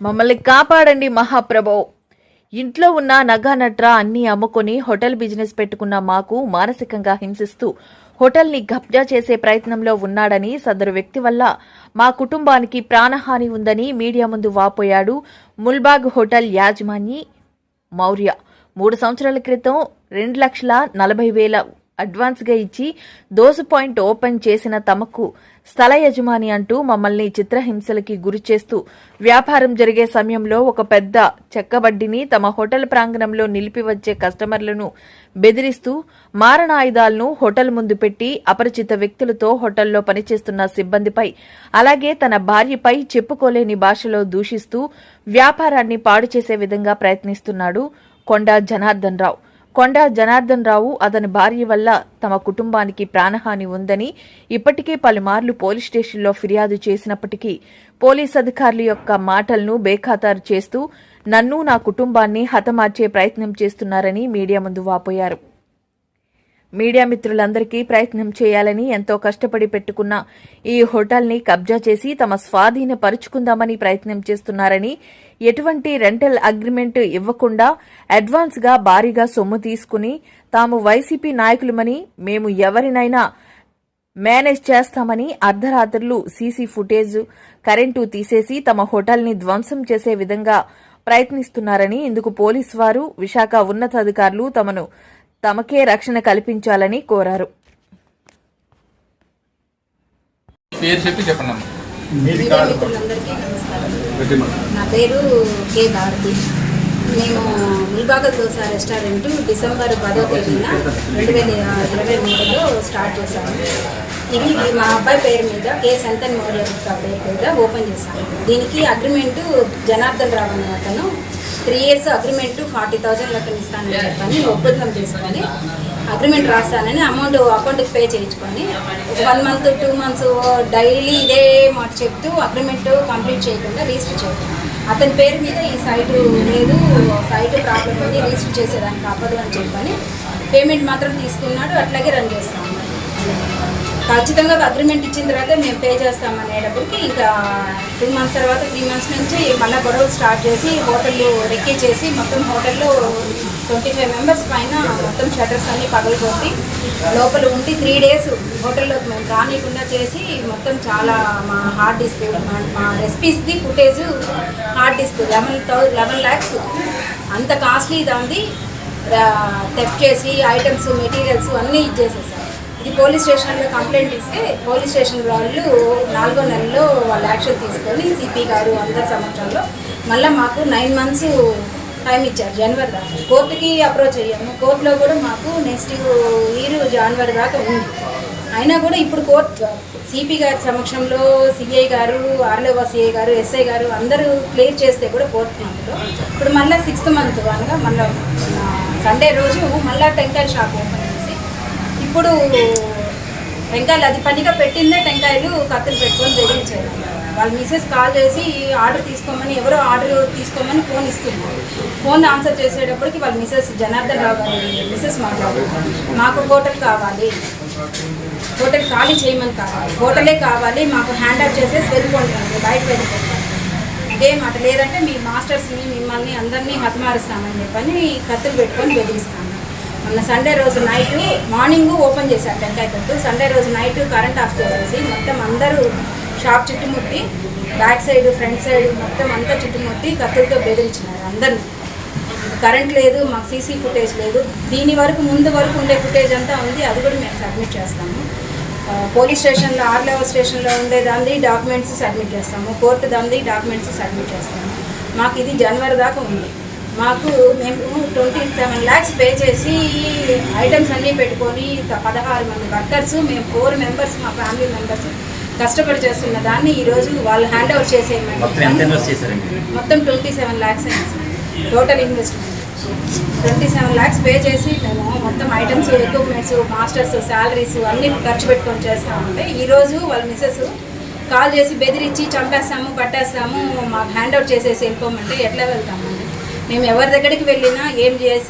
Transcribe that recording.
మమ్మల్ని కాపాడండి మహాప్రభో. ఇంట్లో ఉన్న నగా నట్రా అన్ని అమ్ముకొని హోటల్ బిజినెస్ పెట్టుకున్న మాకు మానసికంగా హింసిస్తూ హోటల్ని కబ్జా చేసే ప్రయత్నంలో ఉన్నాడని సదరు వ్యక్తి వల్ల మా కుటుంబానికి ప్రాణహాని ఉందని మీడియా ముందు వాపోయాడు ముల్బాగ్ హోటల్ యాజమాని మౌర్య. మూడు సంవత్సరాల క్రితం రెండు లక్షల నలభై వేల అడ్వాన్స్గా ఇచ్చి దోసు పాయింట్ ఓపెన్ చేసిన తమకు స్థల యజమాని అంటూ మమ్మల్ని చిత్రహింసలకి గురి చేస్తూ వ్యాపారం జరిగే సమయంలో ఒక పెద్ద చెక్కబడ్డిని తమ హోటల్ ప్రాంగణంలో నిలిపి వచ్చే కస్టమర్లను బెదిరిస్తూ మారణాయుధాలను హోటల్ ముందు పెట్టి అపరిచిత వ్యక్తులతో హోటల్లో పనిచేస్తున్న సిబ్బందిపై అలాగే తన భార్యపై చెప్పుకోలేని భాషలో దూషిస్తూ వ్యాపారాన్ని పాడు చేసే విధంగా ప్రయత్నిస్తున్నాడు కొండా జనార్దన్ రావు. కొండా జనార్దన్ రావు అతని భార్య వల్ల తమ కుటుంబానికి ప్రాణహాని ఉందని ఇప్పటికే పలుమార్లు పోలీస్ స్టేషన్లో ఫిర్యాదు చేసినప్పటికీ పోలీస్ అధికారుల యొక్క మాటలను బేఖాతారు చేస్తూ నన్ను నా కుటుంబాన్ని హతమార్చే ప్రయత్నం చేస్తున్నారని మీడియా ముందు వాపోయారు. మీడియా మిత్రులందరికీ ప్రయత్నం చేయాలని ఎంతో కష్టపడి పెట్టుకున్న ఈ హోటల్ని కబ్జా చేసి తమ స్వాధీనపరుచుకుందామని ప్రయత్నం చేస్తున్నారని ఎటువంటి రెంటల్ అగ్రిమెంట్ ఇవ్వకుండా అడ్వాన్స్గా భారీగా సొమ్ము తీసుకుని తాము వైసీపీ నాయకులమని మేము ఎవరినైనా మేనేజ్ చేస్తామని అర్ధరాత్రులు సీసీ ఫుటేజ్ కరెంటు తీసేసి తమ హోటల్ని ధ్వంసం చేసే విధంగా ప్రయత్నిస్తున్నారని ఇందుకు పోలీసు వారు విశాఖ ఉన్నతాధికారులు తమను తమకే రక్షణ కల్పించాలని కోరారు. నా పేరు కే భారతి. మేము ముల్బాగ దోస రెస్టారెంట్ డిసెంబర్ పదో తేదీన రెండు వేల ఇరవై మూడులో స్టార్ట్ చేశాము ఇది మా అబ్బాయి పేరు మీద కే సంతన్ మౌర్య అబ్బాయి మీద ఓపెన్ చేశాను. దీనికి అగ్రిమెంటు జనార్దన్ రావు అనే అతను three years agreement forty thousand లెక్కన ఇస్తానని చెప్పని ఒప్పందం చేసుకొని అగ్రిమెంట్ రాస్తానని అమౌంట్ అకౌంట్కి పే చేయించుకొని one month two months daily ఇదే మాట చెప్తూ అగ్రిమెంట్ కంప్లీట్ చేయకుండా రిజిస్టర్ చేయడం అతని పేరు మీద ఈ సైటు లేదు సైటు ప్రాబ్లం ఉంది రిజిస్టర్ చేసేదానికి అవ్వదు అని చెప్పని పేమెంట్ మాత్రం తీసుకున్నాడు అట్లాగే రన్ చేస్తాను. ఖచ్చితంగా అగ్రిమెంట్ ఇచ్చిన తర్వాత మేము పే చేస్తాం అనేటప్పటికి ఇంకా టూ మంత్స్ తర్వాత త్రీ మంత్స్ నుంచి మళ్ళీ గొడవలు స్టార్ట్ చేసి హోటల్లో రెక్కి చేసి మొత్తం హోటల్లో ట్వంటీ ఫైవ్ మెంబర్స్ పైన మొత్తం షటర్స్ అన్నీ పగలగొట్టి లోపల ఉండి త్రీ డేస్ హోటల్లోకి మేము రానియకుండా చేసి మొత్తం చాలా మా హార్డ్ డిస్క్ మా మా రెసిపీస్ది footage hard disk eleven thou eleven lakhs అంత కాస్ట్లీ దాంది. టెస్ట్ చేసి ఐటమ్స్ మెటీరియల్స్ అన్నీ ఇచ్చేసేసారు. ఈ పోలీస్ స్టేషన్లో కంప్లైంట్ ఇస్తే పోలీస్ స్టేషన్ వాళ్ళు నాలుగో నెలలో వాళ్ళు యాక్షన్ తీసుకొని సిపి గారు అందరి సమక్షంలో మళ్ళీ మాకు నైన్ మంత్స్ టైం ఇచ్చారు జనవరి దాకా. కోర్టుకి అప్రోచ్ అయ్యాము. కోర్టులో కూడా మాకు నెక్స్ట్ ఇయర్ జనవరి దాకా ఉంది. అయినా కూడా ఇప్పుడు కోర్టు సిపి గారి సమక్షంలో సిఐ గారు ఆర్లేవా సిఐ గారు ఎస్ఐ గారు అందరూ క్లియర్ చేస్తే కూడా ఫోర్త్ మంత్లో ఇప్పుడు మళ్ళీ సిక్స్త్ మంత్ అనగా మళ్ళీ సండే రోజు మళ్ళీ టెంకాయ షాప్ ఓపెన్ ఇప్పుడు టెంకాయలు అది పనిగా పెట్టిందే టెంకాయలు కత్తులు పెట్టుకొని బెదిరించారు వాళ్ళ మిసెస్ కాల్ చేసి ఆర్డర్ తీసుకోమని ఎవరో ఆర్డర్ తీసుకోమని ఫోన్ ఇస్తున్నారు ఫోన్ ఆన్సర్ చేసేటప్పటికి వాళ్ళ మిసెస్ జనార్దన్ రావు గారి మిసెస్ మాట్లాడుతున్నారు మాకు హోటల్ కావాలి. హోటల్ ఖాళీ చేయమని కావాలి. హోటలే కావాలి. మాకు హ్యాండ్ అవుట్ చేసేసి వెళ్ళిపోండి బయట వెళ్ళిపోతాం ఇదే మాట లేదంటే మీ మాస్టర్స్ని మిమ్మల్ని అందరినీ హతమారుస్తామని చెప్పని కత్తులు పెట్టుకొని బెదిరిస్తాను. మొన్న సండే రోజు నైట్ మార్నింగ్ ఓపెన్ చేశారు టెంకాయ కొట్టు. సండే రోజు నైట్ కరెంట్ ఆఫ్ చేసేసి మొత్తం అందరూ షాప్ చుట్టుముట్టి బ్యాక్ సైడ్ ఫ్రంట్ సైడ్ మొత్తం అంతా చుట్టుముట్టి కత్తులతో బెదిరించినారు అందరినీ. కరెంట్ లేదు మాకు సీసీ ఫుటేజ్ లేదు. దీని వరకు ముందు వరకు ఉండే ఫుటేజ్ అంతా ఉంది అది కూడా మేము సబ్మిట్ చేస్తాము. పోలీస్ స్టేషన్లో ఆర్ లెవెల్ స్టేషన్లో ఉండే దాన్ని డాక్యుమెంట్స్ సబ్మిట్ చేస్తాము. కోర్టు దాన్ని డాక్యుమెంట్స్ సబ్మిట్ చేస్తాము. మాకు ఇది జనవరి దాకా ఉంది. మాకు మేము ట్వంటీ సెవెన్ ల్యాక్స్ పే చేసి ఐటమ్స్ అన్నీ పెట్టుకొని పదహారు మంది వర్కర్స్ మేము ఫోర్ మెంబర్స్ మా ఫ్యామిలీ మెంబర్స్ కష్టపడి చేస్తున్న దాన్ని ఈరోజు వాళ్ళు హ్యాండ్ ఓవర్ చేశారండి? మొత్తం ట్వంటీ సెవెన్ ల్యాక్స్ అయింది total investment twenty seven lakhs pay చేసి మేము మొత్తం ఐటమ్స్ ఎక్విప్మెంట్స్ మాస్టర్స్ శాలరీస్ అన్నీ ఖర్చు పెట్టుకొని చేస్తామంటే ఈరోజు వాళ్ళ మిస్సెస్ కాల్ చేసి బెదిరించి చంపేస్తాము పట్టేస్తాము మాకు హ్యాండ్ అవుట్ చేసేసి వెళ్ళిపోమంటే ఎట్లా వెళ్తామండి మేము ఎవరి దగ్గరికి వెళ్ళినా ఏం చేసి